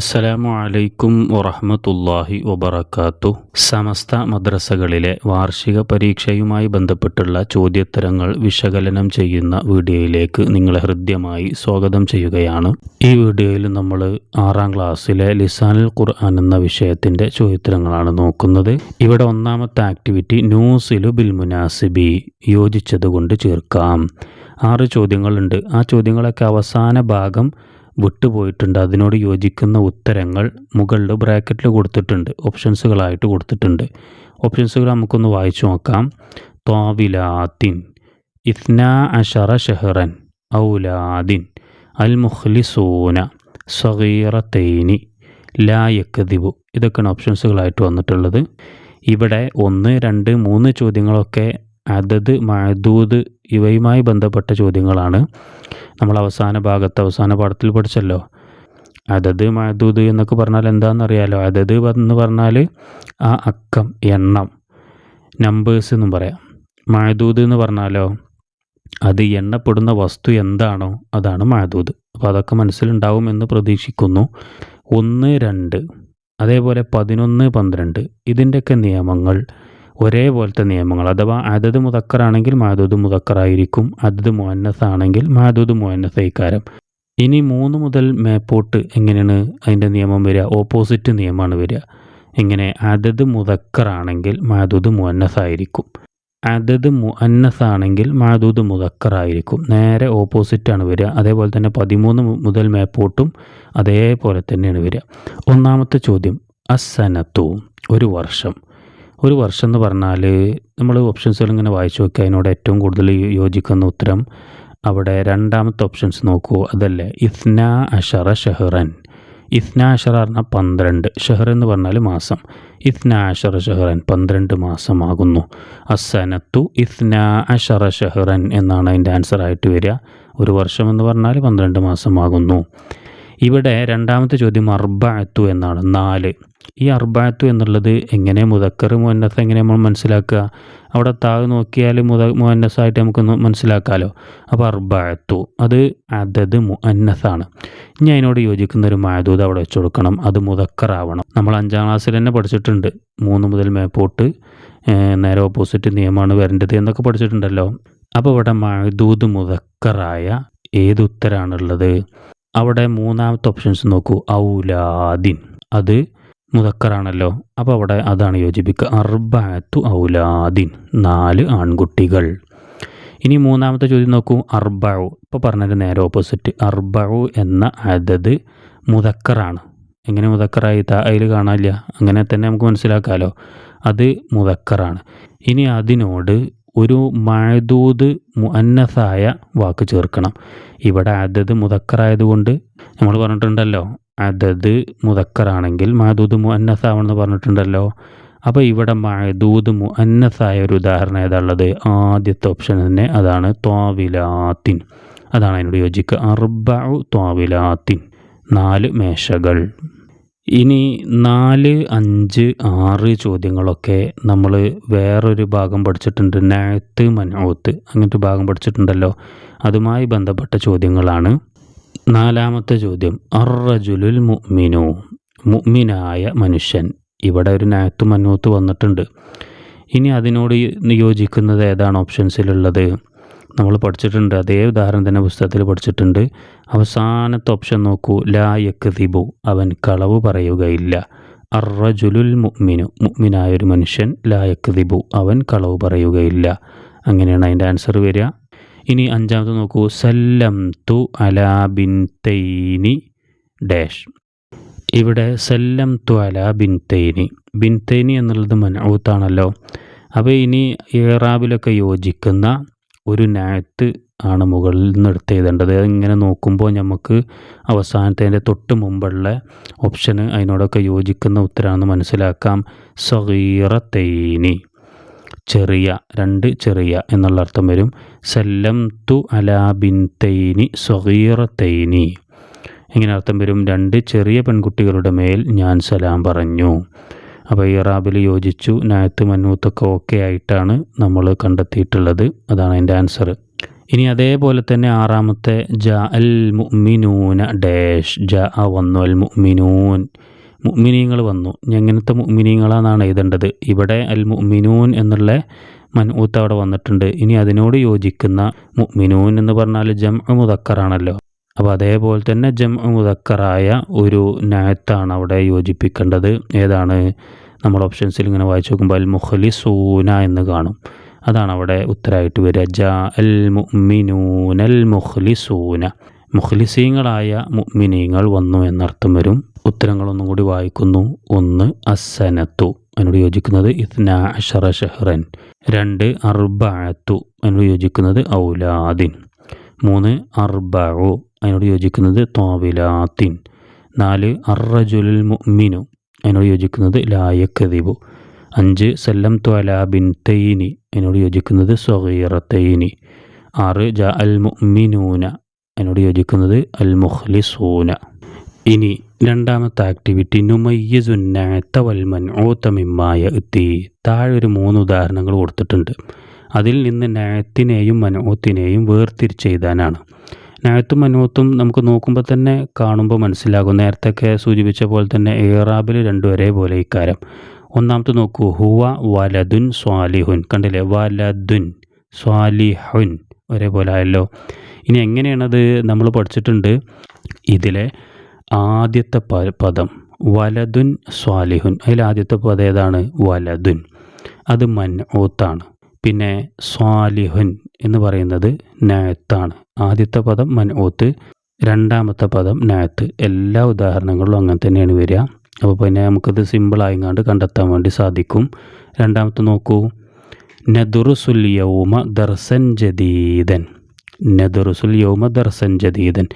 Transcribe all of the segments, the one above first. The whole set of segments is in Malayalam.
അസ്സലാമു അലൈക്കും വറഹമത്തല്ലാഹി വബറകാത്തു സമസ്ത മദ്രസകളിലെ വാർഷിക പരീക്ഷയുമായി ബന്ധപ്പെട്ടുള്ള ചോദ്യോത്തരങ്ങൾ വിശകലനം ചെയ്യുന്ന വീഡിയോയിലേക്ക് നിങ്ങളെ ഹൃദ്യമായി സ്വാഗതം ചെയ്യുകയാണ്. ഈ വീഡിയോയിൽ നമ്മൾ ആറാം ക്ലാസ്സിലെ ലിസാനുൽ ഖുർആൻ എന്ന വിഷയത്തിന്റെ ചോദ്യോത്തരങ്ങളാണ് നോക്കുന്നത്. ഇവിടെ ഒന്നാമത്തെ ആക്ടിവിറ്റി ന്യൂസിലു ബിൽ മുനാസിബി യോജിച്ചതുകൊണ്ട് ചേർക്കാം. ആറ് ചോദ്യങ്ങളുണ്ട്. ആ ചോദ്യങ്ങളൊക്കെ അവസാന ഭാഗം വിട്ടുപോയിട്ടുണ്ട്. അതിനോട് യോജിക്കുന്ന ഉത്തരങ്ങൾ മുകളിൽ ബ്രാക്കറ്റിൽ കൊടുത്തിട്ടുണ്ട്. ഓപ്ഷൻസുകളായിട്ട് കൊടുത്തിട്ടുണ്ട്. ഓപ്ഷൻസുകൾ നമുക്കൊന്ന് വായിച്ചു നോക്കാം. തോവിലാത്തിൻ ഇഫ്ന അഷറ ഷെഹറൻ ഔലാദിൻ. അൽ മുഖ്ലിസൂന സഗീറത്തൈനി ലാ യക്കദിബു ഇതൊക്കെയാണ് ഓപ്ഷൻസുകളായിട്ട് വന്നിട്ടുള്ളത്. ഇവിടെ ഒന്ന് രണ്ട് മൂന്ന് ചോദ്യങ്ങളൊക്കെ അതത് മഴദൂത് ഇവയുമായി ബന്ധപ്പെട്ട ചോദ്യങ്ങളാണ്. നമ്മൾ അവസാന ഭാഗത്ത് അവസാന പാഠത്തിൽ പഠിച്ചല്ലോ. അതത് മഹദൂദ് എന്നൊക്കെ പറഞ്ഞാൽ എന്താണെന്നറിയാലോ? അതത് എന്ന് പറഞ്ഞാൽ ആ അക്കം എണ്ണം നമ്പേഴ്സ് എന്നും പറയാം. മഴദൂത് എന്ന് പറഞ്ഞാലോ അത് എണ്ണപ്പെടുന്ന വസ്തു എന്താണോ അതാണ് മഴദൂത് അപ്പോൾ അതൊക്കെ മനസ്സിലുണ്ടാവും എന്ന് പ്രതീക്ഷിക്കുന്നു. ഒന്ന് രണ്ട് അതേപോലെ പതിനൊന്ന് പന്ത്രണ്ട് ഇതിന്റെയൊക്കെ നിയമങ്ങൾ ഒരേപോലത്തെ നിയമങ്ങൾ. അഥവാ അതത് മുതക്കറാണെങ്കിൽ മാതൂത് മുതക്കറായിരിക്കും. അതത് മുഅന്നസ് ആണെങ്കിൽ മാതൂദ് മുഹന്നസൈക്കാരം ഇനി മൂന്ന് മുതൽ മേപ്പോട്ട് എങ്ങനെയാണ് അതിന്റെ നിയമം വരിക? ഓപ്പോസിറ്റ് നിയമമാണ് വരിക. ഇങ്ങനെ അതത് മുതക്കറാണെങ്കിൽ മാതൂത് മുഹന്നസ് ആയിരിക്കും അതത് മുഅന്നസ് ആണെങ്കിൽ മാതൂദ് മുതക്കറായിരിക്കും. നേരെ ഓപ്പോസിറ്റാണ് വരിക. അതേപോലെ തന്നെ പതിമൂന്ന് മുതൽ മേപ്പോട്ടും അതേപോലെ തന്നെയാണ് വരിക. ഒന്നാമത്തെ ചോദ്യം. അസനത്തു ഒരു വർഷം. ഒരു വർഷം എന്ന് പറഞ്ഞാൽ നമ്മൾ ഓപ്ഷൻസുകൾ ഇങ്ങനെ വായിച്ചു നോക്കുക അതിനോട് ഏറ്റവും കൂടുതൽ യോജിക്കുന്ന ഉത്തരം അവിടെ രണ്ടാമത്തെ ഓപ്ഷൻസ് നോക്കൂ. അതല്ലേ ഇസ്ന അഷറ ഷെഹ്റൻ. ഇസ്ന അഷറ പറഞ്ഞാൽ പന്ത്രണ്ട്. ഷെഹർ എന്ന് പറഞ്ഞാൽ മാസം. ഇസ്ന അഷറ ഷെഹ്റൻ പന്ത്രണ്ട് മാസമാകുന്നു. അസനത്തു ഇസ്ന അഷറ ഷെഹ്റൻ എന്നാണ് അതിന്റെ ആൻസർ ആയിട്ട് വരിക. ഒരു വർഷം എന്ന് പറഞ്ഞാൽ പന്ത്രണ്ട് മാസമാകുന്നു. ഇവിടെ രണ്ടാമത്തെ ചോദ്യം അർബഅത്തു എന്നാണ്. നാല്. ഈ അർബഅത്തു എന്നുള്ളത് എങ്ങനെ മുതക്കർ മുന്നസ് എങ്ങനെ നമ്മൾ മനസ്സിലാക്കുക? അവിടെ താഴെ നോക്കിയാൽ മുത മുന്നസ്സായിട്ട് നമുക്ക് മനസ്സിലാക്കാമല്ലോ അപ്പോൾ അർബഅത്തു അത് അതത് മുന്നസ്സാണ് ഇനി അതിനോട് യോജിക്കുന്ന ഒരു മാതൂത് അവിടെ വെച്ച് കൊടുക്കണം. അത് മുതക്കറാവണം നമ്മൾ അഞ്ചാം ക്ലാസ്സിൽ തന്നെ പഠിച്ചിട്ടുണ്ട്. മൂന്ന് മുതൽ മേപ്പോട്ട് നേരെ ഓപ്പോസിറ്റ് നിയമമാണ് വരേണ്ടത് എന്നൊക്കെ പഠിച്ചിട്ടുണ്ടല്ലോ. അപ്പോൾ ഇവിടെ മഴദൂത് മുതക്കറായ ഏത് ഉത്തരാണുള്ളത്? അവിടെ മൂന്നാമത്തെ ഓപ്ഷൻസ് നോക്കൂ. ഔലാദിൻ. അത് മുതക്കറാണല്ലോ അപ്പോൾ അവിടെ അതാണ് യോജിപ്പിക്കുക. അർബാത്തു ഔലാദിൻ. നാല് ആൺകുട്ടികൾ. ഇനി മൂന്നാമത്തെ ചോദ്യം നോക്കൂ. അർബാവു. ഇപ്പോൾ പറഞ്ഞതിന്റെ നേരെ ഓപ്പോസിറ്റ് അർബാവു എന്ന അതത് മുതക്കറാണ് എങ്ങനെ മുതക്കറായി അതിൽ കാണാനില്ല. അങ്ങനെ തന്നെ നമുക്ക് മനസ്സിലാക്കാമല്ലോ അത് മുതക്കറാണ് ഇനി അതിനോട് ഒരു മഴദൂത് മുഅന്നസായ വാക്ക് ചേർക്കണം. ഇവിടെ അതത് മുതക്കറായതുകൊണ്ട് നമ്മൾ പറഞ്ഞിട്ടുണ്ടല്ലോ അതത് മുതക്കറാണെങ്കിൽ മഴദൂത് മുഅന്നസാവണമെന്ന് പറഞ്ഞിട്ടുണ്ടല്ലോ. അപ്പോൾ ഇവിടെ മഴദൂത് മുഅന്നസായ ഒരു ഉദാഹരണം ഏതാണുള്ളത് ആദ്യത്തെ ഓപ്ഷൻ തന്നെ അതാണ് ത്വാവിലാത്തിൻ. അതാണ് അതിനോട് യോജിക്കുക. അർബഉ ത്വാവിലാത്തിൻ. നാല് മേശകൾ. ഇനി നാല് അഞ്ച് ആറ് ചോദ്യങ്ങളൊക്കെ നമ്മൾ വേറൊരു ഭാഗം പഠിച്ചിട്ടുണ്ട്. നാത്ത് മനോത്ത് അങ്ങനത്തെ ഭാഗം പഠിച്ചിട്ടുണ്ടല്ലോ. അതുമായി ബന്ധപ്പെട്ട ചോദ്യങ്ങളാണ്. നാലാമത്തെ ചോദ്യം. അറജുലുൽ മുഅ്മിനു മുഅ്മിനായ മനുഷ്യൻ. ഇവിടെ ഒരു നാത്ത് മനോത്ത് വന്നിട്ടുണ്ട്. ഇനി അതിനോട് യോജിക്കുന്നത് ഏതാണ്? ഓപ്ഷൻസിലുള്ളത് നമ്മൾ പഠിച്ചിട്ടുണ്ട്. അതേ ഉദാഹരണം തന്നെ പുസ്തകത്തിൽ പഠിച്ചിട്ടുണ്ട്. അവസാനത്തെ ഓപ്ഷൻ നോക്കൂ. ലാ യക്തിബു അവൻ കളവ് പറയുകയില്ല. അറജുലുൽ മുഅ്മിനു. മുഅ്മിനായ ഒരു മനുഷ്യൻ ലാ യക്തിബു അവൻ കളവ് പറയുകയില്ല. അങ്ങനെയാണ് അതിന്റെ ആൻസർ വരിക. ഇനി അഞ്ചാമത്തെ നോക്കൂ. സല്ലം തു അലാ ബിൻ തൈനി ഡാഷ്. ഇവിടെ സല്ലം തു അലാ ബിൻ തൈനി ബിൻ തൈനി എന്നുള്ളത് മനൂത്താണല്ലോ അപ്പോൾ ഇനി ഏറാബിലൊക്കെ യോജിക്കുന്ന ഒരു നാറ്റ് ആണ് മുകളിൽ നിന്ന് എടുത്ത് എഴുതേണ്ടത് ഇങ്ങനെ നോക്കുമ്പോൾ നമുക്ക് അവസാനത്തതിന്റെ തൊട്ട് മുമ്പുള്ള ഓപ്ഷന് അതിനോടൊക്കെ യോജിക്കുന്ന ഉത്തരമാണെന്ന് മനസ്സിലാക്കാം. സഗീറത്തൈനി. ചെറിയ രണ്ട് ചെറിയ എന്നുള്ള അർത്ഥം വരും. സല്ലം തു അലാ ബിൻ സഹീറ തേനി ഇങ്ങനെ അർത്ഥം വരും. രണ്ട് ചെറിയ പെൺകുട്ടികളുടെ മേൽ ഞാൻ സലാം പറഞ്ഞു. അപ്പോൾ ഈ റാബിൽ യോജിച്ചു നായത്ത് മന്നൂത്തൊക്കെ ഓക്കെ ആയിട്ടാണ് നമ്മൾ കണ്ടെത്തിയിട്ടുള്ളത്. അതാണ് അതിന്റെ ആൻസർ ഇനി അതേപോലെ തന്നെ ആറാമത്തെ ജ അൽ മുഅ്മിനൂന ഡാഷ് ജ അ വന്നു അൽ മുഅ്മിനൂൻ. മുഅ്മിനീങ്ങൾ വന്നു. എങ്ങനത്തെ മുഅ്മിനീങ്ങളാണെന്നാണ് എഴുതേണ്ടത്. ഇവിടെ അൽ മുഅ്മിനൂൻ എന്നുള്ള മൻഊത്ത് അവിടെ വന്നിട്ടുണ്ട്. ഇനി അതിനോട് യോജിക്കുന്ന മുഅ്മിനൂൻ എന്ന് പറഞ്ഞാൽ ജം മുതക്കറാണല്ലോ അപ്പോൾ അതേപോലെ തന്നെ ജം മുതക്കറായ ഒരു നായത്താണ് അവിടെ യോജിപ്പിക്കേണ്ടത്. ഏതാണ്? നമ്മൾ ഓപ്ഷൻസിൽ ഇങ്ങനെ വായിച്ചു നോക്കുമ്പോൾ അൽ മുഖ്ലിസൂന എന്ന് കാണും. അതാണ് അവിടെ ഉത്തരമായിട്ട് വരിക. ജ അൽ മുഅ്മിനൂനൽ മുഖ്ലിസൂന മുഖ്ലിസീങ്ങളായ മുഅ്മിനീങ്ങൾ വന്നു എന്നർത്ഥം വരും. ഉത്തരങ്ങളൊന്നും കൂടി വായിക്കുന്നു. ഒന്ന് അസനത്തു അതിനോട് യോജിക്കുന്നത് ഇത്ന അഷറ ഷെഹ്റൻ. രണ്ട് അർബഅത്തു അതിനോട് യോജിക്കുന്നത് ഔലാദിൻ. മൂന്ന് അർബഉ അതിനോട് യോജിക്കുന്നത് തോവിലാത്തിൻ നാല് അറജുലുൽ മുഅ്മിനു അതിനോട് യോജിക്കുന്നത് ലായക്കതിബു അഞ്ച് സല്ലം ത്വല ബിൻ തൈനി അതിനോട് യോജിക്കുന്നത് സ്വഗീറത്തൈനി ആറ് ജ അൽ മുഅ്മിനൂന അതിനോട് യോജിക്കുന്നത് അൽ മുഖ്ലിസൂന. ഇനി രണ്ടാമത്തെ ആക്ടിവിറ്റി നുമയ്യസുന്നത്ത വൽമൻ ഓത്തമിമ്മായ എത്തി താഴെ ഒരു മൂന്ന് ഉദാഹരണങ്ങൾ കൊടുത്തിട്ടുണ്ട്. അതിൽ നിന്ന് നയത്തിനെയും മനോത്തിനെയും വേർതിരിച്ചെഴുതാനാണ് നയത്തും മനോത്തും നമുക്ക് നോക്കുമ്പോൾ തന്നെ കാണുമ്പോൾ മനസ്സിലാകും. നേരത്തെയൊക്കെ സൂചിപ്പിച്ച പോലെ തന്നെ ഏറാബിൽ രണ്ടും ഒരേപോലെ ഇക്കാരം ഒന്നാമത്തെ നോക്കൂ. ഹുവ വലദുൻ സ്വാലിഹുൻ. കണ്ടില്ലേ? വലദുൻ സ്വാലിഹുൻ. ഒരേപോലെ ആയല്ലോ. ഇനി എങ്ങനെയാണത് നമ്മൾ പഠിച്ചിട്ടുണ്ട്? ഇതിലെ ആദ്യത്തെ പദം വലതുൻ സ്വാലിഹുൻ. അതിൽ ആദ്യത്തെ പദം ഏതാണ്? വലതുൻ അത് മൻഊത്താണ് പിന്നെ സ്വാലിഹുൻ എന്ന് പറയുന്നത് നായത്താണ് ആദ്യത്തെ പദം മനോത്ത് രണ്ടാമത്തെ പദം നായത്ത് എല്ലാ ഉദാഹരണങ്ങളിലും അങ്ങനെ തന്നെയാണ് വരിക. അപ്പോൾ പിന്നെ നമുക്കത് സിമ്പിളായിങ്ങാണ്ട് കണ്ടെത്താൻ വേണ്ടി സാധിക്കും. രണ്ടാമത്തെ നോക്കൂ. നദുറുസുൽ യൗമ ദർസൻ ജദീദൻ. നദുറുസുൽ യൗമ ദർസൻ ജദീദൻ.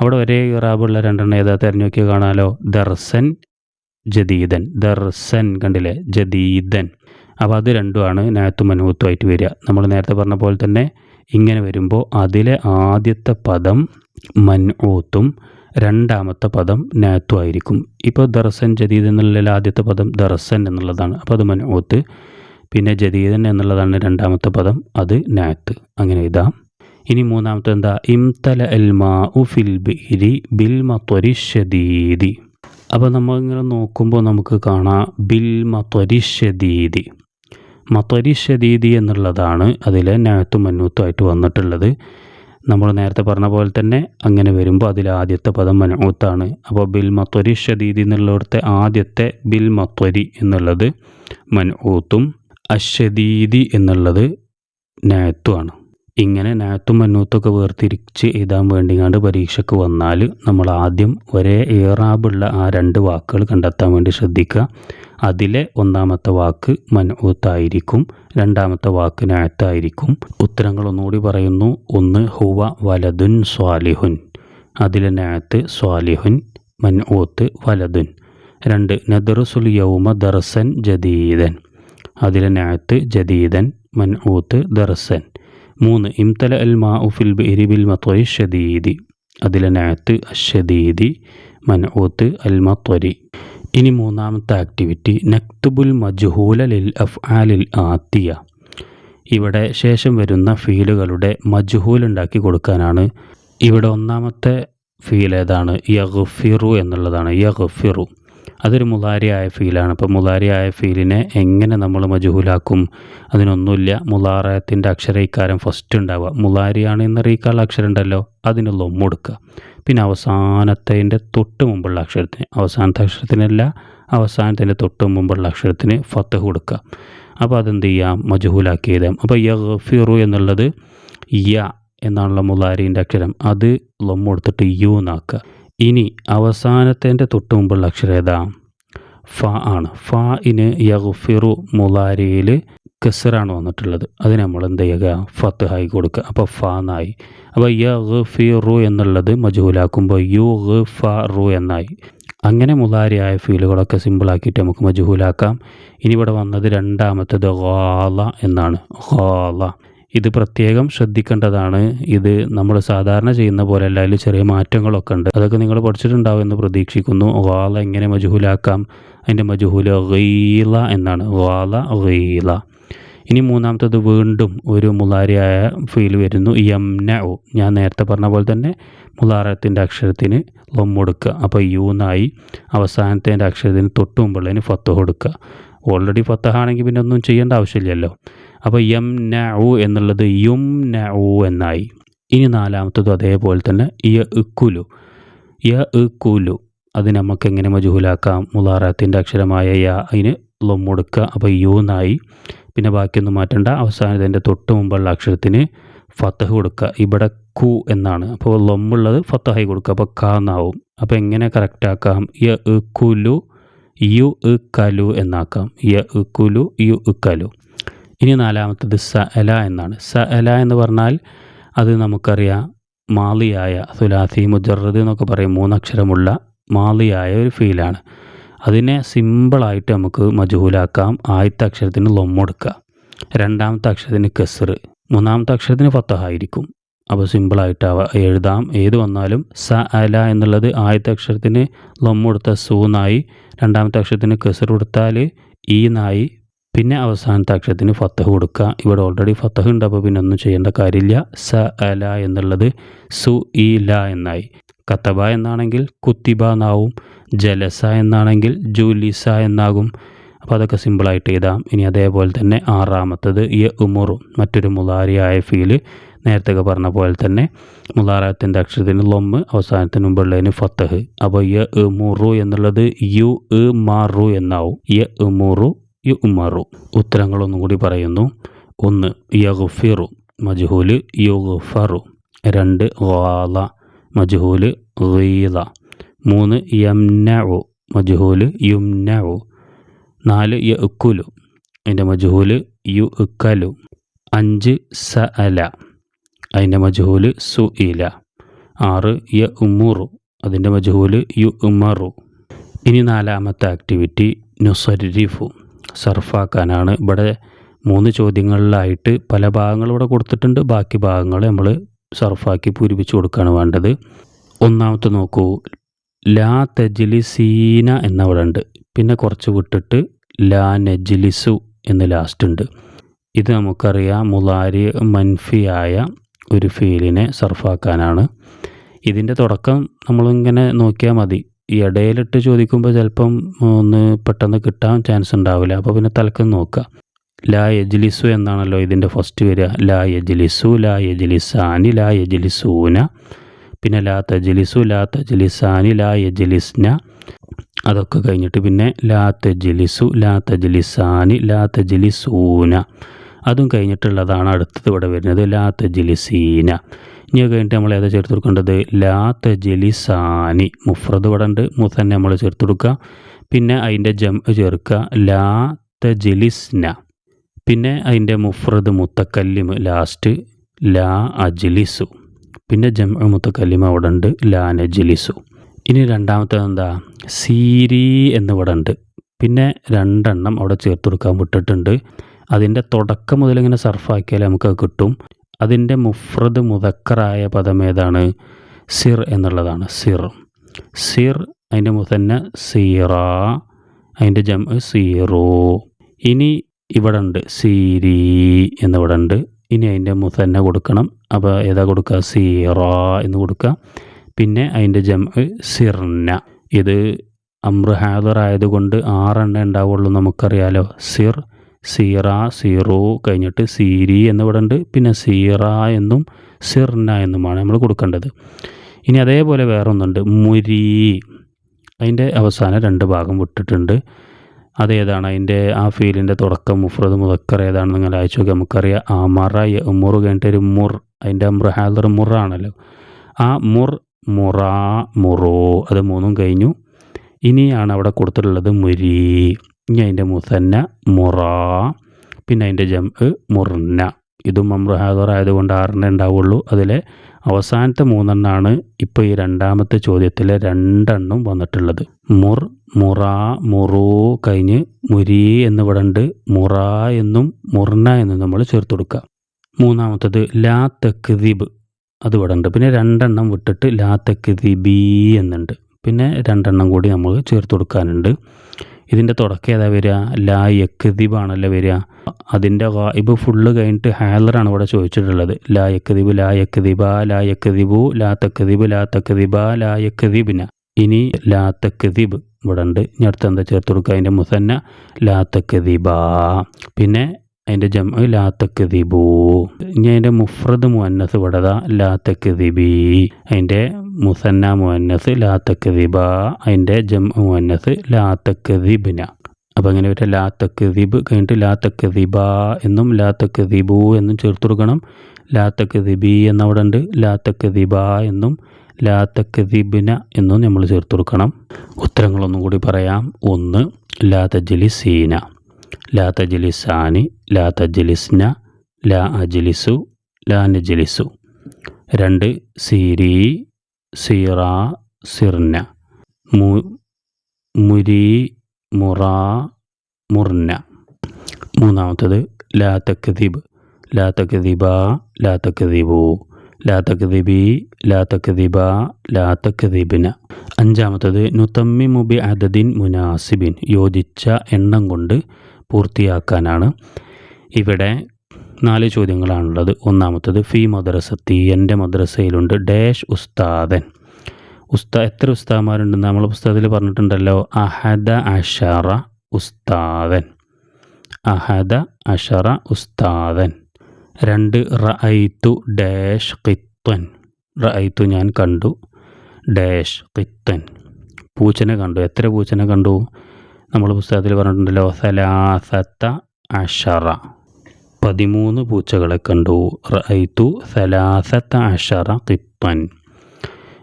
അവിടെ ഒരേ ഇറാബുള്ള രണ്ടെണ്ണം ഏതാ? തിരഞ്ഞു നോക്കിയാൽ കാണാലോ. ദർസൻ ജദീദൻ. ദർസൻ കണ്ടില്ലേ? ജദീദൻ. അപ്പോൾ അത് രണ്ടുമാണ് നാത്തും മനൂത്തുമായിട്ട് വരിക. നമ്മൾ നേരത്തെ പറഞ്ഞ പോലെ തന്നെ ഇങ്ങനെ വരുമ്പോൾ അതിലെ ആദ്യത്തെ പദം മൻഊത്തും രണ്ടാമത്തെ പദം നാത്തും ആയിരിക്കും. ഇപ്പോൾ ദർസൻ ജദീദ് എന്നുള്ള ആദ്യത്തെ പദം ദർസൻ എന്നുള്ളതാണ്. അപ്പോൾ അത് മൻഊത്ത് പിന്നെ ജദീദൻ എന്നുള്ളതാണ് രണ്ടാമത്തെ പദം അത് നാത്ത്. അങ്ങനെ എഴുതാം. ഇനി മൂന്നാമത്തെ എന്താ? ഇംതല അൽ മാ ഫിൽ ബിരി ബിൽ മത്വരി ഷദീദി. അപ്പോൾ നമ്മളിങ്ങനെ നോക്കുമ്പോൾ നമുക്ക് കാണാം ബിൽ മത്വരി ഷദീദി. മത്വരി ഷദീദി എന്നുള്ളതാണ് അതിലെ നാത്തും മന്നൂത്തുമായിട്ട് വന്നിട്ടുള്ളത്. നമ്മൾ നേരത്തെ പറഞ്ഞ പോലെ തന്നെ അങ്ങനെ വരുമ്പോൾ അതിൽ ആദ്യത്തെ പദം മനൂത്താണ് അപ്പോൾ ബിൽ മത്വരി ഷദീദി എന്നുള്ളിടത്തെ ആദ്യത്തെ ബിൽ മത്വരി എന്നുള്ളത് മനൂത്തും അഷദീദി എന്നുള്ളത് നാത്തുമാണ്. ഇങ്ങനെ നാത്തും മന്നൂത്തൊക്കെ വേർതിരിച്ച് എഴുതാൻ വേണ്ടിങ്ങാണ്ട് പരീക്ഷയ്ക്ക് വന്നാൽ നമ്മൾ ആദ്യം ഒരേ ഏറാബുള്ള ആ രണ്ട് വാക്കുകൾ കണ്ടെത്താൻ വേണ്ടി ശ്രദ്ധിക്കുക. അതിലെ ഒന്നാമത്തെ വാക്ക് മൻഊത്തായിരിക്കും രണ്ടാമത്തെ വാക്ക് നാത്തായിരിക്കും. ഉത്തരങ്ങൾ ഒന്നുകൂടി പറയുന്നു. ഒന്ന് ഹുവ വലതുൻ സ്വാലിഹുൻ. അതിലെ നാത്ത് സ്വാലിഹുൻ മൻഊത്ത് വലതുൻ രണ്ട് നദറുസുൽ യൗമ ദർസൻ ജദീദൻ. അതിലെ നാത്ത് ജദീദൻ മൻഊത്ത് ദർസൻ. മൂന്ന് ഇംതല അൽ മാ ഫിൽ ബിരിബിൽ മത്വരി ഷദീദി. അതിലെ നാത്ത് അഷദീദി മൻഊത്ത് അൽ മത്വരി. ഇനി മൂന്നാമത്തെ ആക്ടിവിറ്റി നക്തുബുൽ മജ്ഹൂല ലിൽ അഫ്ആലിൽ ആത്തിയ. ഇവിടെ ശേഷം വരുന്ന ഫീലുകളുടെ മജ്ഹൂൽ ഉണ്ടാക്കി കൊടുക്കാനാണ്. ഇവിടെ ഒന്നാമത്തെ ഫീൽ ഏതാണ്? യഗ്ഫിറു എന്നുള്ളതാണ്. യഗ്ഫിറു. അതൊരു മുലാരിയായ ഫീലാണ്. അപ്പോൾ മുലാരിയായ ഫീലിനെ എങ്ങനെ നമ്മൾ മജുഹൂലാക്കും? അതിനൊന്നുമില്ല. മുലാറയത്തിന്റെ അക്ഷരയിക്കാരം ഫസ്റ്റ് ഉണ്ടാവുക. മുലാരിയാണ് എന്നറിയിക്കാനുള്ള അക്ഷരം ഉണ്ടല്ലോ അതിന് ലൊമ്മെടുക്കുക പിന്നെ അവസാനത്തതിന്റെ തൊട്ട് മുമ്പുള്ള അക്ഷരത്തിന് അവസാനത്തെ അക്ഷരത്തിനല്ല അവസാനത്തിന്റെ തൊട്ട് മുമ്പുള്ള അക്ഷരത്തിന് ഫത്ത് കൊടുക്കുക. അപ്പോൾ അതെന്ത് ചെയ്യാം മജുഹൂലാക്കി എഴുതാം അപ്പോൾ യഗ്ഫിറു എന്നുള്ളത് യ എന്നാണുള്ള മുലാരീന്റെ അക്ഷരം. അത് ലൊമ്മെടുത്തിട്ട് യു എന്നാക്കുക. ഇനി അവസാനത്തിന്റെ തൊട്ട് മുമ്പുള്ള അക്ഷരം ഏതാ? ഫ ആണ്. ഫ ഇന് യഗ്ഫിറു മുലാരിയിൽ കസറാണ് വന്നിട്ടുള്ളത്. അതിന് നമ്മൾ എന്ത് ചെയ്യുക? ഫത്ത് ഹായി കൊടുക്കുക. അപ്പോൾ ഫ എന്നായി അപ്പോൾ യഗ്ഫിറു എന്നുള്ളത് മജുഹൂലാക്കുമ്പോൾ യു ഫ റു എന്നായി. അങ്ങനെ മുതാരിയായ ഫീലുകളൊക്കെ സിമ്പിളാക്കിയിട്ട് നമുക്ക് മജുഹൂലാക്കാം. ഇനി ഇവിടെ വന്നത് രണ്ടാമത്തേത് ഗാല എന്നാണ്. ഗാല ഇത് പ്രത്യേകം ശ്രദ്ധിക്കേണ്ടതാണ്. ഇത് നമ്മൾ സാധാരണ ചെയ്യുന്ന പോലെയല്ല അതിൽ ചെറിയ മാറ്റങ്ങളൊക്കെ ഉണ്ട്. അതൊക്കെ നിങ്ങൾ പഠിച്ചിട്ടുണ്ടാവും എന്ന് പ്രതീക്ഷിക്കുന്നു. വാല എങ്ങനെ മജുഹൂലാക്കാം? അതിന്റെ മജുഹൂല ഗീല എന്നാണ്. വാല ഗീല ഇനി മൂന്നാമത്തത് വീണ്ടും ഒരു മുലാരിയായ ഫീൽ വരുന്നു. യംന ഒ ഞാൻ നേരത്തെ പറഞ്ഞ പോലെ തന്നെ മുലാറത്തിന്റെ അക്ഷരത്തിന് ലൊമ്മൊടുക്കുക അപ്പോൾ യൂന്നായി അവസാനത്തെ അക്ഷരത്തിന് തൊട്ട് മുമ്പുള്ളതിന് ഫത്ത് കൊടുക്കുക. ഓൾറെഡി ഫത്തഹാണെങ്കിൽ പിന്നെ ഒന്നും ചെയ്യേണ്ട ആവശ്യമില്ലല്ലോ. അപ്പോൾ യം ന ഉ എന്നുള്ളത് യും ന ഉ എന്നായി. ഇനി നാലാമത്തതും അതേപോലെ തന്നെ യ ഇക്കുലു. യ ഇക്കുലു. അത് നമുക്ക് എങ്ങനെ മജുഹുലാക്കാം? മുലാറത്തിന്റെ അക്ഷരമായ യ അതിന് ലൊമ്മൊടുക്കുക അപ്പോൾ യൂന്നായി പിന്നെ ബാക്കിയൊന്നും മാറ്റണ്ട. അവസാനത്തിന്റെ തൊട്ട് മുമ്പുള്ള അക്ഷരത്തിന് ഫത്തഹ് കൊടുക്കുക. ഇവിടെ കു എന്നാണ്. അപ്പോൾ ലൊമ്മുള്ളത് ഫത്തഹായി കൊടുക്കുക. അപ്പോൾ ക എന്നാവും. അപ്പോൾ എങ്ങനെ കറക്റ്റാക്കാം യ ഇക്കുലു യു കലു എന്നാക്കാം. യ കുലു യു കലു ഇനി നാലാമത്തത് സ എല എന്നാണ്. സ എല എന്ന് പറഞ്ഞാൽ അത് നമുക്കറിയാം മാളിയായ സുലാസി മുജറദ് എന്നൊക്കെ പറയും. മൂന്നക്ഷരമുള്ള മാളിയായ ഒരു ഫീലാണ്. അതിനെ സിമ്പിളായിട്ട് നമുക്ക് മജൂലാക്കാം. ആദ്യത്തെ അക്ഷരത്തിന് ലൊമ്മൊടുക്കുക രണ്ടാമത്തെ അക്ഷരത്തിന് കെസർ മൂന്നാമത്തെ അക്ഷരത്തിന് ഫത്തഹായിരിക്കും അപ്പോൾ സിമ്പിളായിട്ട് അവ എഴുതാം. ഏത് വന്നാലും സ അല എന്നുള്ളത് ആദ്യത്തെ അക്ഷരത്തിന് ലൊമ്മൊടുത്ത സൂന്നായി രണ്ടാമത്തെ അക്ഷരത്തിന് കെസർ കൊടുത്താൽ ഈ നായി പിന്നെ അവസാനത്തെ അക്ഷരത്തിന് ഫത്തഹ് കൊടുക്കുക. ഇവിടെ ഓൾറെഡി ഫത്തഹ് ഉണ്ട് അപ്പോൾ പിന്നെ ഒന്നും ചെയ്യേണ്ട കാര്യമില്ല. സ അല എന്നുള്ളത് സു ഇ ല എന്നായി. കത്തബ എന്നാണെങ്കിൽ കുത്തിബ എന്നാവും ജലസ എന്നാണെങ്കിൽ ജൂലിസ എന്നാകും. അപ്പോൾ അതൊക്കെ സിമ്പിളായിട്ട് എഴുതാം. ഇനി അതേപോലെ തന്നെ ആറാമത്തത് യ ഉമുറു മറ്റൊരു മുലാരിയായ ഫീൽ. നേരത്തെ പറഞ്ഞ പോലെ തന്നെ മുലാറത്തിന്റെ അക്ഷരത്തിന് ലൊമ്മ് അവസാനത്തിന് മുമ്പുള്ളതിന് ഫത്തഹ്. അപ്പോൾ യ ഉമുറു എന്നുള്ളത് യു ഇ മാറു എന്നാവും. യ ഉമുറു യു ഉമറു. ഉത്തരങ്ങളൊന്നും കൂടി പറയുന്നു. ഒന്ന് യഗുഫിറു മജ്ഹൂൽ യുഗുഫറു. രണ്ട് വാല മജ്ഹൂൽ ഗീല മൂന്ന് യംനഉ മജ്ഹൂൽ യുംനഉ. നാല് യഅ്കുലു അതിന്റെ മജ്ഹൂൽ യു ഇക്കലു അഞ്ച് സ അല അതിന്റെ മജ്ഹൂൽ സു ഇല ആറ് യ ഉമ്മുറു അതിന്റെ മജ്ഹൂൽ യു ഉമ്മറു ഇനി നാലാമത്തെ ആക്ടിവിറ്റി നുസരിഫു സർഫാക്കാനാണ്. ഇവിടെ മൂന്ന് ചോദ്യങ്ങളിലായിട്ട് പല ഭാഗങ്ങൾ ഇവിടെ കൊടുത്തിട്ടുണ്ട്. ബാക്കി ഭാഗങ്ങൾ നമ്മൾ സർഫാക്കി പൂരിപ്പിച്ച് കൊടുക്കുകയാണ് വേണ്ടത്. ഒന്നാമത്തെ നോക്കൂ ലാ തെജിലിസീന എന്നവിടെ ഉണ്ട് പിന്നെ കുറച്ച് വിട്ടിട്ട് ലാ നെജിലിസു എന്ന് ലാസ്റ്റ് ഉണ്ട് ഇത് നമുക്കറിയാം മുലാരി മൻഫിയായ ഒരു ഫീലിനെ സർഫാക്കാനാണ്. ഇതിന്റെ തുടക്കം നമ്മളിങ്ങനെ നോക്കിയാൽ മതി. ഇടയിലിട്ട് ചോദിക്കുമ്പോൾ ചിലപ്പം ഒന്ന് പെട്ടെന്ന് കിട്ടാൻ ചാൻസ് ഉണ്ടാവില്ല. അപ്പോൾ പിന്നെ തലക്കം നോക്കുക. ലാ യജ്ലിസു എന്നാണല്ലോ ഇതിന്റെ ഫസ്റ്റ് വരിക. ലാ യജ്ലിസു ലാ യജ്ലിസാനി ലാ യജ്ലിസൂന. പിന്നെ ലാ തജ്ലിസു ലാ തജ്ലിസാനി ലാ യജ്ലിസ്ന. അതൊക്കെ കഴിഞ്ഞിട്ട് പിന്നെ ലാ തജ്ലിസു ലാ തജ്ലിസാനി ലാ തജ്ലിസൂന. അതും കഴിഞ്ഞിട്ടുള്ളതാണ് അടുത്തത് ഇവിടെ വരുന്നത്. ലാ തജ്ലിസീന. ഇനി കഴിഞ്ഞിട്ട് നമ്മൾ ഏതാ ചേർത്ത് കൊടുക്കേണ്ടത്? ലാ തജ്ലിസാനി. മുഫ്രദ് ഇവിടെ ഉണ്ട്. മുസന്നെ നമ്മൾ ചേർത്ത് കൊടുക്കുക. പിന്നെ അതിന്റെ ജം ചേർക്കുക. ലാ തജ്ലിസ്ന. പിന്നെ അതിന്റെ മുഫ്രദ് മുത്തക്കല്ലിം ലാസ്റ്റ്. ലാ അജ്ലിസു. പിന്നെ ജം മുത്തക്കല്ലിമ അവിടെ ഉണ്ട് ലാന ജലിസു. ഇനി രണ്ടാമത്തേത് എന്താ? സീരി എന്നിവിടെ ഉണ്ട് പിന്നെ രണ്ടെണ്ണം അവിടെ ചേർത്ത് കൊടുക്കാൻ വിട്ടിട്ടുണ്ട്. അതിന്റെ തുടക്കം മുതൽ ഇങ്ങനെ സർഫാക്കിയാൽ നമുക്ക് കിട്ടും. അതിന്റെ മുഫ്രദ് മുതക്കറായ പദം ഏതാണ്? സിർ എന്നുള്ളതാണ്. സിർ. സിർ അതിന്റെ മുതന്നെ സീറ അതിന്റെ ജം സീറോ. ഇനി ഇവിടെ ഉണ്ട്. സീരി എന്നിവിടെ ഉണ്ട്. ഇനി അതിന്റെ മുതന്ന കൊടുക്കണം. അപ്പോൾ ഏതാ കൊടുക്കുക? സീറ എന്ന് കൊടുക്കുക. പിന്നെ അതിന്റെ ജം സിർന. ഇത് അമ്ര ഹാദർ ആയതുകൊണ്ട് ആറെണ്ണ ഉണ്ടാവുള്ളൂ നമുക്കറിയാലോ. സിർ സീറ സീറോ കഴിഞ്ഞിട്ട് സീരി എന്നിവിടെ ഉണ്ട്. പിന്നെ സീറ എന്നും സിർന എന്നുമാണ് നമ്മൾ കൊടുക്കേണ്ടത്. ഇനി അതേപോലെ വേറൊന്നുണ്ട്. മുരി. അതിന്റെ അവസാനം രണ്ട് ഭാഗം വിട്ടിട്ടുണ്ട്. അതേതാണ് അതിന്റെ ആ ഫീലിന്റെ തുടക്കം മുഫ്രദ് മുതക്കർ ഏതാണെന്ന് നിങ്ങൾ അയച്ചു നോക്കി നമുക്കറിയാം ആ മറ മുർ കഴിഞ്ഞിട്ട് ഒരു മുർ അതിന്റെ അമ്ര ഹാദർ മുറാണല്ലോ ആ മുർ മുറ മുറോ അത് മൂന്നും കഴിഞ്ഞു. ഇനിയാണ് അവിടെ കൊടുത്തിട്ടുള്ളത് മുരി. ഇനി അതിന്റെ മുസന്ന മുറാ പിന്നെ അതിന്റെ ജം മുർന. ഇതും അമൃഹാദർ ആയതുകൊണ്ട് ആറെണ്ണേ ഉണ്ടാവുള്ളൂ. അതിലെ അവസാനത്തെ മൂന്നെണ്ണമാണ് ഇപ്പോൾ ഈ രണ്ടാമത്തെ ചോദ്യത്തിലെ രണ്ടെണ്ണം വന്നിട്ടുള്ളത്. മുർ മുറ മുറു കഴിഞ്ഞ് മുരി എന്ന് ഉണ്ട് മുറ എന്നും മുർന എന്നും നമ്മൾ ചേർത്ത് കൊടുക്കുക. മൂന്നാമത്തത് ലാ തെക്കുദീബ് അത് ഇവിടെ ഉണ്ട് പിന്നെ രണ്ടെണ്ണം വിട്ടിട്ട് ലാ തക്ദീബി എന്നുണ്ട്. പിന്നെ രണ്ടെണ്ണം കൂടി നമ്മൾ ചേർത്ത് കൊടുക്കാനുണ്ട്. ഇതിന്റെ തുടക്കം ഏതാ വരിക? ലാ യക്തിബാണല്ലോ വരിക? അതിന്റെ ഗായിബ് ഫുള്ള് കഴിഞ്ഞിട്ട് ഹാലറാണ് ഇവിടെ ചോദിച്ചിട്ടുള്ളത്. ലാ യക്തിബ് ലാ യക്തിബ ലാ യക്തിബു ലാ തക്തിബ് ലാ തക്തിബ ലാ യക്തിബിന ഇനി ലാത്ത കതിബ് ഇവിടെ ഉണ്ട് ഇനി അടുത്ത് എന്താ ചേർത്ത് കൊടുക്കുക? അതിന്റെ മുസന്ന ലാത്ത തക്തിബ പിന്നെ അതിന്റെ ജം ലാത്ത കതിബു ഇനി അതിന്റെ മുഫ്രദ് മുഅന്നസ് ഇവിടെ ലാത്ത കതിബി അതിന്റെ മുസന്ന മുഅന്നസ് കതിബ അതിന്റെ ജം മുഅന്നസ് ലാത്ത കതിബിന അപ്പോൾ അങ്ങനെ ഒരു ലാത്ത കതിബ് കഴിഞ്ഞിട്ട് ലാത്ത കതിബ എന്നും ലാത്ത കതിബു എന്നും ചേർത്ത് കൊടുക്കണം. ലാത്ത കതിബി എന്നവിടെ ഉണ്ട് ലാത്ത കതിബ എന്നും ലാ എന്ന് നമ്മൾ ചേർത്ത് കൊടുക്കണം. ഉത്തരങ്ങളൊന്നും കൂടി പറയാം. ഒന്ന് ലാ തജ്ലിസീന. ലാ തജ്ലിസാനി ലാ തജലിസ്ന ലാ അജലിസു ലാ നജലിസു. രണ്ട് സീരി സീറ സിർന. മു മുരി മുറ മുർന. മൂന്നാമത്തത് ലാ തക്തിബ് ലാ തക്തിബ ലാ തക്തിബു ലാ തക്തിബി ലാ അഞ്ചാമത്തത് നുതമ്മിമു ബി അദദിൻ മുനാസിബിൻ. യോജിച്ച എണ്ണം കൊണ്ട് പൂർത്തിയാക്കാനാണ് ഇവിടെ നാല് ചോദ്യങ്ങളാണുള്ളത്. ഒന്നാമത്തത് ഫി മദ്രസത്തി എന്റെ മദ്രസയിലുണ്ട് ഡാഷ് ഉസ്താദൻ. ഉസ്താ എത്ര ഉസ്താദന്മാരുണ്ടെന്ന് നമ്മൾ പുസ്തകത്തിൽ പറഞ്ഞിട്ടുണ്ടല്ലോ അഹദ അഷറ ഉസ്താദൻ. അഹദ അഷറ ഉസ്താദൻ. രണ്ട് റഅയ്തു ഡാഷ് കിത്തൻ റഅയ്തു ഞാൻ കണ്ടു. ഡാഷ് കിത്തൻ പൂച്ചനെ കണ്ടു. എത്ര പൂച്ചനെ കണ്ടു? നമ്മൾ പുസ്തകത്തിൽ പറഞ്ഞിട്ടുണ്ടല്ലോ സലാസത്ത അഷറ. പതിമൂന്ന് പൂച്ചകളെ കണ്ടു. റഅയ്തു സലാസത്ത അഷറ കിത്തൻ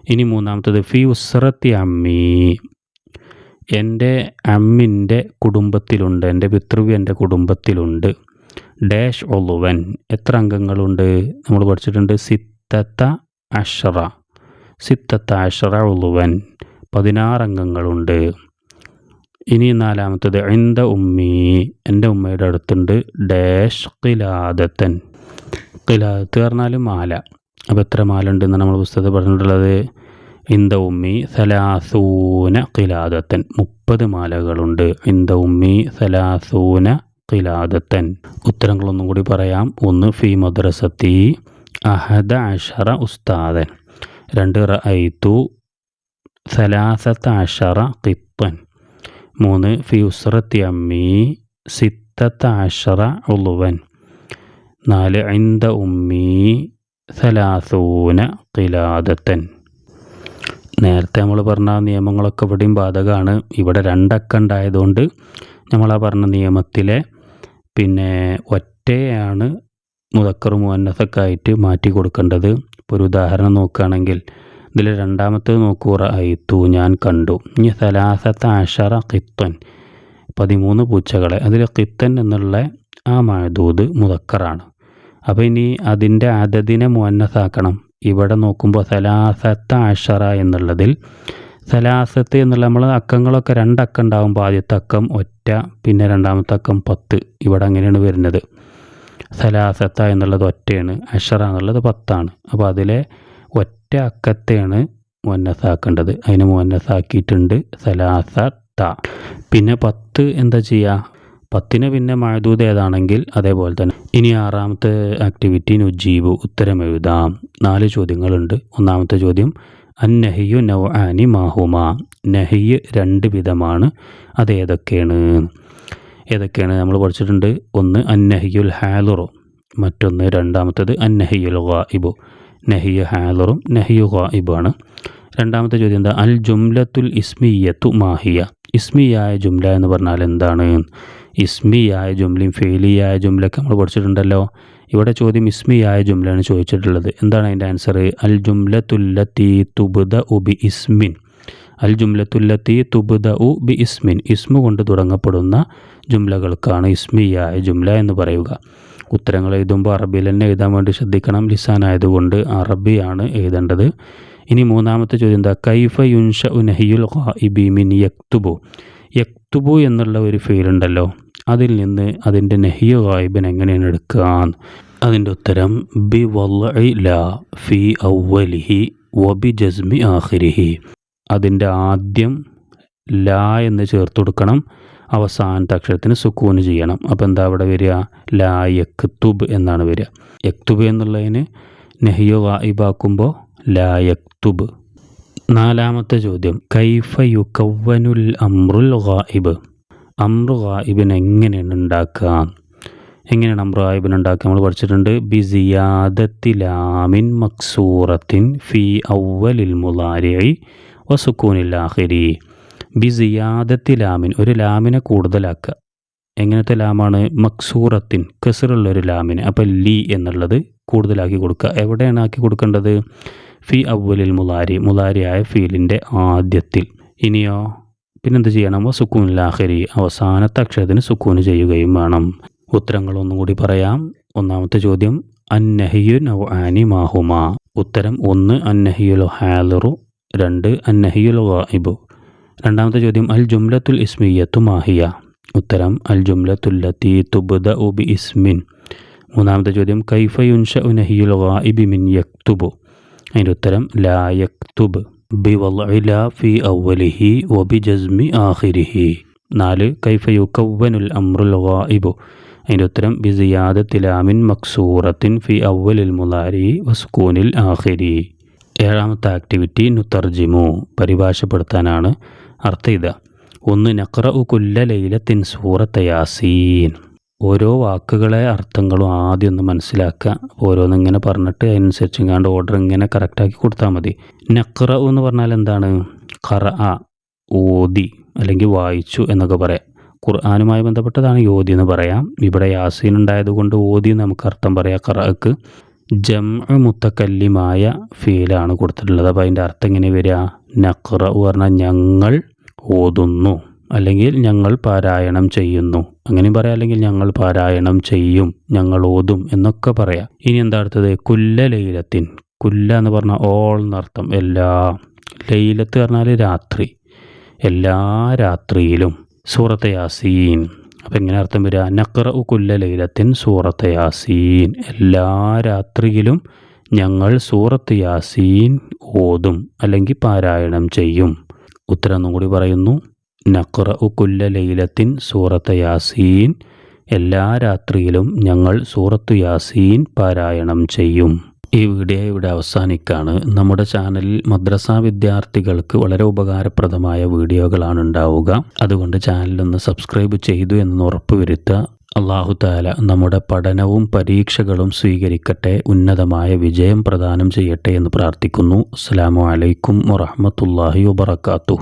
ഇനി മൂന്നാമത്തത് ഫി ഉസ്രത്തി അമ്മി. എന്റെ അമ്മിന്റെ കുടുംബത്തിലുണ്ട്. എന്റെ പിതൃവ്യ എന്റെ കുടുംബത്തിലുണ്ട്. ഡാഷ് ഒലുവൻ എത്ര അംഗങ്ങളുണ്ട്? നമ്മൾ പഠിച്ചിട്ടുണ്ട് സിത്തത്ത അഷറ. സിത്തത്ത അഷറ ഒലുവൻ പതിനാറ് അംഗങ്ങളുണ്ട്. ഇനി നാലാമത്തത് എന്റെ ഉമ്മി. എന്റെ ഉമ്മയുടെ അടുത്തുണ്ട് ഡാഷ് കിലാദത്തൻ കിലാദത്ത് പറഞ്ഞാൽ മാല. അപ്പോൾ എത്ര മാല ഉണ്ടെന്ന് നമ്മൾ പുസ്തകത്തിൽ പറഞ്ഞിട്ടുള്ളത്? ഇന്ത ഉമ്മി സലാസൂന കിലാദത്തൻ മുപ്പത് മാലകളുണ്ട്. ഇന്ത ഉമ്മി സലാസൂന കിലാദത്തൻ ഉത്തരങ്ങളൊന്നും കൂടി പറയാം. ഒന്ന് ഫി മദ്രസത്തി അഹദ അഷറ ഉസ്താദൻ. രണ്ട് റഅയ്തു സലാസത്ത അഷറ ഖിത്തൻ. മൂന്ന് ഫി ഉസ്രത്തി അമ്മി സിത്തത്ത അഷറ ഉളുവൻ. നാല് ഐന്ത ഉമ്മി സലാസൂന കിലാദത്തൻ നേരത്തെ നമ്മൾ പറഞ്ഞ നിയമങ്ങളൊക്കെ ഇവിടെയും ബാധകമാണ്. ഇവിടെ രണ്ടക്ക ഉണ്ടായതുകൊണ്ട് നമ്മൾ ആ പറഞ്ഞ നിയമത്തിലെ പിന്നെ ഒറ്റയാണ് മുതക്കർ മുന്നസക്കായിട്ട് മാറ്റി കൊടുക്കേണ്ടത്. ഇപ്പോൾ ഒരു ഉദാഹരണം നോക്കുകയാണെങ്കിൽ ഇതിൽ രണ്ടാമത്തേത് നോക്കൂ അയിത്തു ഞാൻ കണ്ടു. ഇനി സലാസത്ത അഷറ കിത്തൻ പതിമൂന്ന് പൂച്ചകളെ അതിൽ കിത്തൻ എന്നുള്ള ആ മഴദൂത് മുതക്കറാണ് അപ്പോൾ ഇനി അതിന്റെ അതതിനെ മുന്നസാക്കണം ഇവിടെ നോക്കുമ്പോൾ സലാസത്ത അഷറ എന്നുള്ളതിൽ സലാസത്ത് എന്നുള്ള നമ്മൾ അക്കങ്ങളൊക്കെ രണ്ടക്കം ഉണ്ടാകുമ്പോൾ ആദ്യത്തെ അക്കം ഒറ്റ പിന്നെ രണ്ടാമത്തെ അക്കം പത്ത്. ഇവിടെ അങ്ങനെയാണ് വരുന്നത്. സലാസത്ത എന്നുള്ളത് ഒറ്റയാണ് അഷറ എന്നുള്ളത് പത്താണ്. അപ്പോൾ അതിലെ ഒറ്റ അക്കത്തെയാണ് മുന്നസാക്കേണ്ടത് അതിനെ മുന്നസാക്കിയിട്ടുണ്ട് ത പിന്നെ പത്ത് എന്താ ചെയ്യുക പത്തിന് പിന്നെ മഴദൂത് ഏതാണെങ്കിൽ അതേപോലെ തന്നെ. ഇനി ആറാമത്തെ ആക്ടിവിറ്റി നുജീബ് ഉത്തരം എഴുതാം. നാല് ചോദ്യങ്ങളുണ്ട്. ഒന്നാമത്തെ ചോദ്യം അന്നഹിയു നൗആനി മാഹുമ. നഹിയ് രണ്ട് വിധമാണ്. അത് ഏതൊക്കെയാണ്? ഏതൊക്കെയാണ് നമ്മൾ പഠിച്ചിട്ടുണ്ട്? ഒന്ന് അന്നഹിയുൽ ഹാലുറു മറ്റൊന്ന് രണ്ടാമത്തേത് അന്നഹിയുൽ ഗായിബു. നഹിയു ഹാലുറും നഹിയു ഗായിബാണ്. രണ്ടാമത്തെ ചോദ്യം എന്താ? അൽ ജുംലത്തുൽ ഇസ്മിയത്തു മാഹിയ. ഇസ്മിയായ ജുംല എന്ന് പറഞ്ഞാൽ എന്താണ്? ഇസ്മിയായ ജുംലയും ഫെയിലിയായ ജുംലയൊക്കെ നമ്മൾ പഠിച്ചിട്ടുണ്ടല്ലോ. ഇവിടെ ചോദ്യം ഇസ്മിയായ ജുംലയാണ് ചോദിച്ചിട്ടുള്ളത്. എന്താണ് അതിന്റെ ആൻസർ അൽ ജുംലത്തുല്ലത്തി തുബുദ ഉബി ഇസ്മിൻ. അൽ ജുംലത്തുല്ലത്തി തുബുദ ഉ ബി ഇസ്മിൻ. ഇസ്മു കൊണ്ട് തുടങ്ങപ്പെടുന്ന ജുംലകൾക്കാണ് ഇസ്മിയായ ജുംല എന്ന് പറയുക. ഉത്തരങ്ങൾ എഴുതുമ്പോൾ അറബിയിൽ തന്നെ എഴുതാൻ വേണ്ടി ശ്രദ്ധിക്കണം. ലിസാനായതുകൊണ്ട് അറബിയാണ് എഴുതേണ്ടത്. ഇനി മൂന്നാമത്തെ ചോദ്യം എന്താ? കൈഫ യുൻഷ ഉനഹിയുൽ ഖായിബി മിൻ യക്തുബു. യക്തുബു എന്നുള്ള ഒരു ഫീലുണ്ടല്ലോ. അതിൽ നിന്ന് അതിന്റെ നെഹിയ വായ്പൻ എങ്ങനെയാണ് എടുക്കുക അതിന്റെ ഉത്തരം ബി വല്ല ഫി ഔവലിഹി വബി ജസ്മി ആഹിരിഹി അതിന്റെ ആദ്യം ല എന്ന് ചേർത്ത് കൊടുക്കണം അവസാനത്തെ അക്ഷരത്തിന് സുക്കൂന് ചെയ്യണം. അപ്പോൾ എന്താ അവിടെ വരിക? ലാ യക്തുബ് എന്നാണ് വരിക. യക്തുബ് എന്നുള്ളതിന് നെഹിയോ വായിബാക്കുമ്പോൾ ലാ യക്തുബ്. നാലാമത്തെ ചോദ്യം കൈഫ യുക്കവ്വനുൽ അമ്രുൽ ഗായിബ്? അമ്രു ഗായിബിന് എങ്ങനെയാണ് ഉണ്ടാക്കുക? എങ്ങനെയാണ് അമ്രു ഗായിബിന് ഉണ്ടാക്കുക? നമ്മൾ പഠിച്ചിട്ടുണ്ട് ബി സിയാദത്തി ലാമിൻ മക്സൂറത്തിൻ ഫി ഔവലിൽ മുലാരിഐ വസുക്കൂനിൽ ആഖിരി. ബി സിയാദത്തി ലാമിൻ ഒരു ലാമിനെ കൂടുതലാക്കുക. എങ്ങനത്തെ ലാമാണ്? മക്സൂറത്തിൻ കസറുള്ള ഒരു ലാമിന്. അപ്പോൾ ലി എന്നുള്ളത് കൂടുതലാക്കി കൊടുക്കുക. എവിടെയാണ് ആക്കി കൊടുക്കേണ്ടത്? ഫി അവലിൽ മുലാരി മുലാരിയായ ഫീലിന്റെ ആദ്യത്തിൽ. ഇനിയോ? പിന്നെന്ത് ചെയ്യണം? സുക്കൂൻ ലാഹരി അവസാനത്തെ അക്ഷരത്തിന് സുക്കൂന് ചെയ്യുകയും വേണം. ഉത്തരങ്ങൾ ഒന്നും കൂടി പറയാം. ഒന്നാമത്തെ ചോദ്യം അന്നഹിയു നൗ ആനി മാഹുമ. ഉത്തരം ഒന്ന് അന്നഹിയുൽ ഹാലറു രണ്ട് അന്നഹിയുൽ വാഹിബു രണ്ടാമത്തെ ചോദ്യം അൽ ജുംലത്തുൽ ഇസ്മിയത്തു മാഹിയ ഉത്തരം അൽ ജുംലത്തുല്ലത്തി തുബ്ദ ഉബി ഇസ്മിൻ. മൂന്നാമത്തെ ചോദ്യം കൈഫ യുൻഷ നഹിയുൽ ഗായിബി മിൻ യക്തുബു? അതിന്റെ ഉത്തരം ലാ യക്തുബ്. നാല് കൈഫയുക്കവ്വനുൽ അമ്രുൽ ഗായിബു. അതിന്റെ ഉത്തരം ബി സിയാദത്തിലാമിൻ മക്സൂറത്തിൻ ഫി അവലിൽ മുലാരി വസ്കൂനിൽ ആഹിരി ഏഴാമത്തെ ആക്ടിവിറ്റി നുത്തർജിമു പരിഭാഷപ്പെടുത്താനാണ് അർത്ഥ ഇത. ഒന്ന് നക്ര കുല്ല ലൈലത്തിൻ സൂറത്ത് യാസീൻ. ഓരോ വാക്കുകളെ അർത്ഥങ്ങളും ആദ്യം ഒന്ന് മനസ്സിലാക്കുക. ഓരോന്നിങ്ങനെ പറഞ്ഞിട്ട് അതിനനുസരിച്ച് ഇങ്ങാണ്ട് ഓർഡർ ഇങ്ങനെ കറക്റ്റാക്കി കൊടുത്താൽ മതി. നക്ര എന്ന് പറഞ്ഞാൽ എന്താണ്? ഖറ ഓതി അല്ലെങ്കിൽ വായിച്ചു എന്നൊക്കെ പറയാം. ഖുർആാനുമായി ബന്ധപ്പെട്ടതാണ് യോതി എന്ന് പറയാം. ഇവിടെ യാസീൻ ഉണ്ടായതുകൊണ്ട് ഓതി നമുക്ക് അർത്ഥം പറയാം ഖറക്ക് ജം മുത്തക്കല്ലിമായ ഫീലാണ് കൊടുത്തിട്ടുള്ളത്. അപ്പോൾ അതിന്റെ അർത്ഥം എങ്ങനെ വരിക? നക്ര പറഞ്ഞാൽ ഞങ്ങൾ ഓതുന്നു. അല്ലെങ്കിൽ ഞങ്ങൾ പാരായണം ചെയ്യുന്നു. അങ്ങനെ പറയാം അല്ലെങ്കിൽ ഞങ്ങൾ പാരായണം ചെയ്യും ഞങ്ങൾ ഓതും എന്നൊക്കെ പറയാം. ഇനി എന്താ അടുത്തത്? കുല്ല ലൈലത്തിൻ. കുല്ല എന്ന് പറഞ്ഞാൽ ഓൾ എന്നർത്ഥം എല്ലാ. ലൈലത്ത് പറഞ്ഞാൽ രാത്രി. എല്ലാ രാത്രിയിലും. സൂറത്ത് യാസീൻ. അപ്പം എങ്ങനെ അർത്ഥം വരിക? നക്ര കുല്ല ലൈലത്തിൻ സൂറത്ത് യാസീൻ. എല്ലാ രാത്രിയിലും ഞങ്ങൾ സൂറത്ത് യാസീൻ ഓതും അല്ലെങ്കിൽ പാരായണം ചെയ്യും. ഉത്തരം ഒന്നും കൂടി പറയുന്നു. നക്ര കുല്ല ലൈലത്തിൻ സൂറത്ത് യാസീൻ. എല്ലാ രാത്രിയിലും ഞങ്ങൾ സൂറത്ത് യാസീൻ പാരായണം ചെയ്യും. ഈ വീഡിയോ ഇവിടെ അവസാനിക്കാണ്. നമ്മുടെ ചാനലിൽ മദ്രസ വിദ്യാർത്ഥികൾക്ക് വളരെ ഉപകാരപ്രദമായ വീഡിയോകളാണ് ഉണ്ടാവുക. അതുകൊണ്ട് ചാനലൊന്ന് സബ്സ്ക്രൈബ് ചെയ്തു എന്ന് ഉറപ്പുവരുത്തുക അള്ളാഹു താല നമ്മുടെ പഠനവും പരീക്ഷകളും സ്വീകരിക്കട്ടെ ഉന്നതമായ വിജയം പ്രദാനം ചെയ്യട്ടെ എന്ന് പ്രാർത്ഥിക്കുന്നു. അസ്സാം വലൈക്കും വറഹമത്തല്ലാഹി വബർക്കാത്തു